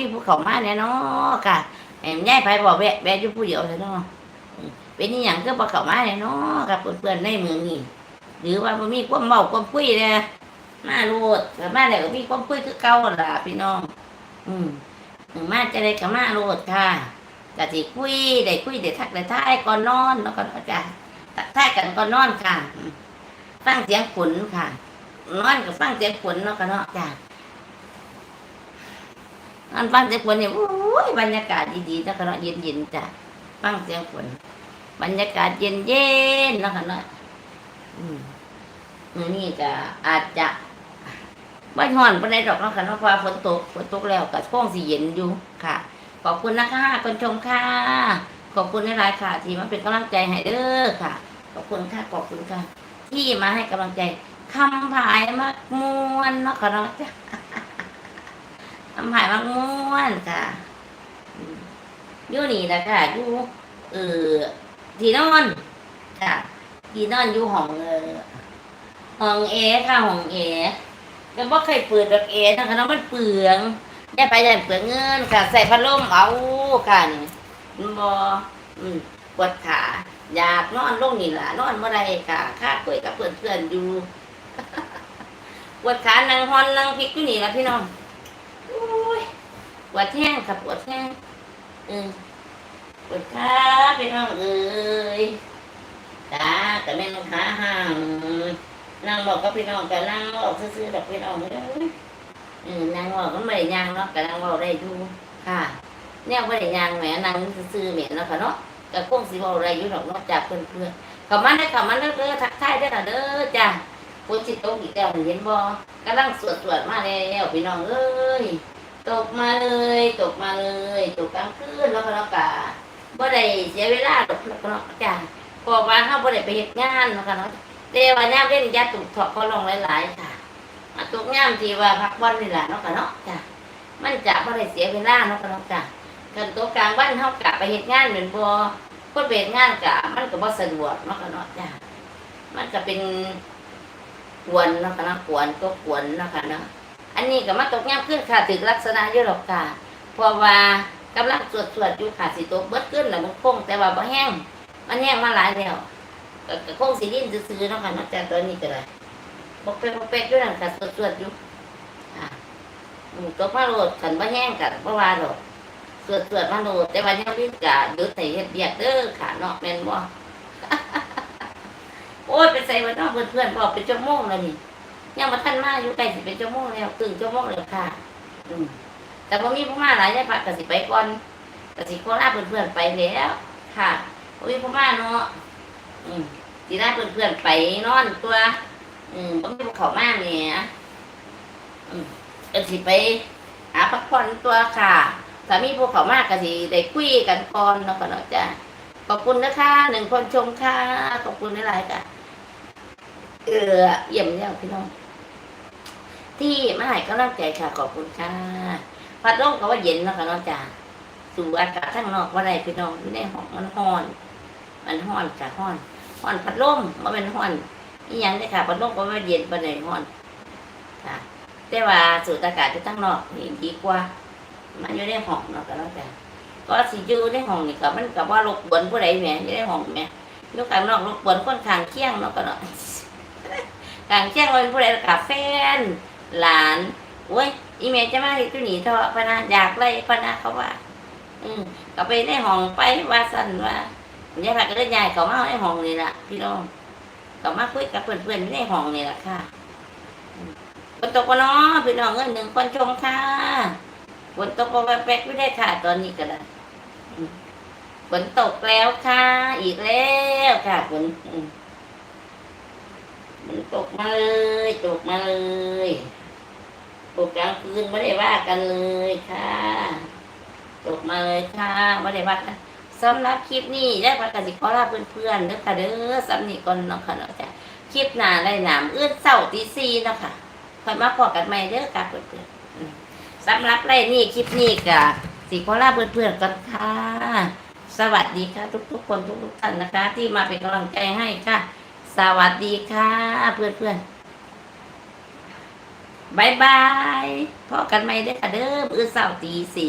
มีผู้เขามาแน่เนาะค่ะแหมยายไผบอกแวะแวะอยู่ผู้เดียวแท้เนาะอืมเป็นอีหยังก็บ่เขามาแน่เนาะกับเพื่อนๆในเมืองนี่หรือว่าบ่มีความเมาความคุยแน่มาโลดกับมาแล้วก็มีความคุยคือเก่าล่ะพี่น้อง อืมถึงมาจะได้ก็มาโลดค่ะก็สิคุยได้คุยได้ทักได้ทายก่อนนอนแล้วก็จ้ะทักทายกันก่อนนอนค่ะฟังเสียงฝนค่ะนอนกับฟังเสียงฝนเนาะก็เนาะจ้ะ อันฟังเสียงฝนเนี่ยโอ้ยบรรยากาศดีๆนะคณะเย็นๆจ้ะฟังเสียงฝนบรรยากาศเย็นๆนะคณะอืมมือนี้ก็อาจจะไม่ร้อนปานใดดอกเนาะค่ะเนาะเพราะว่าฝนตกฝนตกแล้วก็คงสิเย็นอยู่ค่ะ ขอบคุณนะคะคนชมค่ะ ขอบคุณในรายๆค่ะ ที่มาเป็นกำลังใจให้เด้อค่ะ ขอบคุณค่ะขอบคุณค่ะ ที่มาให้กำลังใจคำผายมากมวนเนาะค่ะเนาะจ้ะ ทำหายมากม่วนค่ะอยู่นี่นะค่ะอยู่เออที่นอนค่ะที่นอนอยู่ห้องเออห้องเอค่ะห้องเอก็บ่เคยเปิดดอกเอนะคะเนาะมันเปลืองได้ไปได้เปลืองเงินค่ะ ใส่พัดลมเอาค่ะนี่มันบอปวดขาอยากนอนลงนี่ล่ะนอนเมื่อไรค่ะค่าคุยกับเพื่อนๆอยู่ปวดขานั่งฮอนนั่งพลิกอยู่นี่ละพี่น้อง ปวดแห้งค่ะปวดแห้งเออปวดขาพี่น้องเอ้ยจ้าแต่แม่นขาห่างนั่งบอกกับพี่น้องกันนั่งบอกซื่อๆแบบพี่น้องเอ้ยเออนั่งบอกก็ไม่ได้ยางเนาะก็นั่งบอกได้อยู่ค่ะเนี่ยไม่ได้ยางแหมนั่งซื่อๆแหมเนาะค่ะเนาะก็คงสิบอกอะไรอยู่ดอกเนอกจากเพื่อนๆเขามาได้ขามาเด้อทักทายได้ค่ะเด้อจ้าฝนสิตกอีกแล้วเห็นบ่กำลังสวดสวดๆมาแล้วพี่น้องเอ้ย ตกมาเลย ตกมาเลย ตกกลางคืนแล้วก็แล้วกะบ่ได้เสียเวลาดอกแล้วก็เนาะจ้ะเพอว่าเฮาบ่ได้ไปเฮ็ดงานเนาะค่ะเนาะแต่ว่ายามเล่นยาตุกเถาะเขาลงหลายๆค่ะมาตกยามที่ว่าพักวันนี่แหละเนาะค่ะเนาะจ้ะมันจะบ่ได้เสียเวลาเนาะค่ะเนาะจ้ะกันตกกลางวันเฮากะไปเฮ็ดงานเหมือนบ่คนไปเฮ็ดงานกะมันก็บ่สะดวกเนาะค่ะเนาะจ้ะมันก็เป็นกวนเนาะค่ะเนาะกวนก็กวนเนาะค่ะเนาะ อันนี้ก็มาตกย่ำขึ้นค่ะถึงลักษณะเยอะหรอกค่ะเพราะว่ากำลังสวดสวดอยู่ค่ะสิตกเบิดขึ้นแล้วมันคงแต่ว่าบ่แห้งมันแห้งมาหลายแล้วก็คงสิดิ้นซื้อๆเนาะค่ะนอกจากตอนนี้ก็ได้บกเป๊กบกเป๊กด้วยนั่นค่ะสวดสวดอยู่อะอืมตกมาโหลดขันบ่แห้งกันบ่ว่าดอกสวดสวดมาโหลดแต่ว่ายังวิ่งกะหยุดให้เฮ็ดเบียกเด้อค่ะเนาะแม่นบ่โอ้ยไปใส่ไว้เนาะเพื่อนๆบอกเป็นชั่วโมงแล้วนี่ ยังมาท่านมาอยู่ใกล้สิเป็นชั่วโมงแล้วครึ่งชั่วโมงแล้วค่ะ อืมแต่พอมีผู้มาหลายยายพักกสิไปก่อนกสิโคราชเพื่อนๆไปแล้วค่ะพอมีผู้มาเนาะอืมสิลาเพื่อนๆไปนอนตัว อืมพอมีผู้เขามาเนี่ยอืมกสิไปหาพักผ่อนตัวค่ะถ้ามีผู้เขามากกสิได้คุยกันก่อนเนาะก็เนาะจ้ะขอบคุณนะคะหนึ่งคนชมค่ะขอบคุณหลายๆค่ะเออเยี่ยมแล้วพี่น้อง ที่มาให้กำลังใจค่ะขอบคุณค่ะพัดลมก็ว่าเย็นเนาะค่ะน้องจ๋าสู่อากาศข้างนอกว่าไรพี่น้องอยู่ในห้องมันห้อน มันห้อนจ้ะห้อนห้อนพัดลมมันเป็นห้อนอีหยังได้ค่ะพัดลมก็ว่าเย็นปานใดห้อนค่ะแต่ว่าสูดอากาศที่ตั้งนอกนี่ดีกว่า มันอยู่ในห้องเนาะค่ะน้องจ๋าก็สิอยู่ในห้องนี่ก็มันก็ว่ารบกวนผู้ใดแหมอยู่ในห้องแหมอยู่ข้างนอกรบกวนคนข้างเคียงเนาะก็เนาะกลางแจ้งวันผู้ใดกับแฟน หลานโอ้ยอีเมจะมาที่ตัวนี้เถอะพะนะอยากไล่พะนะเขาว่า อืมก็ไปในห้องไปว่าสันว่าเนี่ยค่ะก็เลยยายเขามาในห้องนี่แหละพี่น้องก็มาคุยกับเพื่อนๆในห้องนี่แหละค่ะฝนตกปะเนาะพี่น้องเงินหนึ่งคนชมค่ะฝนตกปะแป๊กไม่ได้ค่ะ ตอนนี้ก็ได้ฝนตกแล้วค่ะ อีกแล้วค่ะฝนมันตกมาเลย ตกมาเลย กกลางคืนไม่ได้ว่ากันเลยค่ะตกมาเลยค่ะไม่ได้ว่ากันสำหรับคลิปนี้ได้พักกันสิขอลาเพื่อนๆเด้อค่ะเด้อสำนีก่อนเนาะค่ะเนาะจ้ะคลิปหน้าได้หนามอื้นเศร้าตีซีเนาะค่ะคอยมาพอกันใหม่เด้อค่ะเพื่อนๆสำหรับไรนี่คลิปนี้ก็สิขอลาเพื่อนๆกันค่ะ สวัสดีค่ะ ทุกๆคนทุกๆท่านนะคะ ที่มาเป็นกำลังใจให้ค่ะ สวัสดีค่ะ เพื่อนเพื่อนๆ บายบายพอกันไหมเด้อค่ะเด้อมื้อเสาร์ตีสี่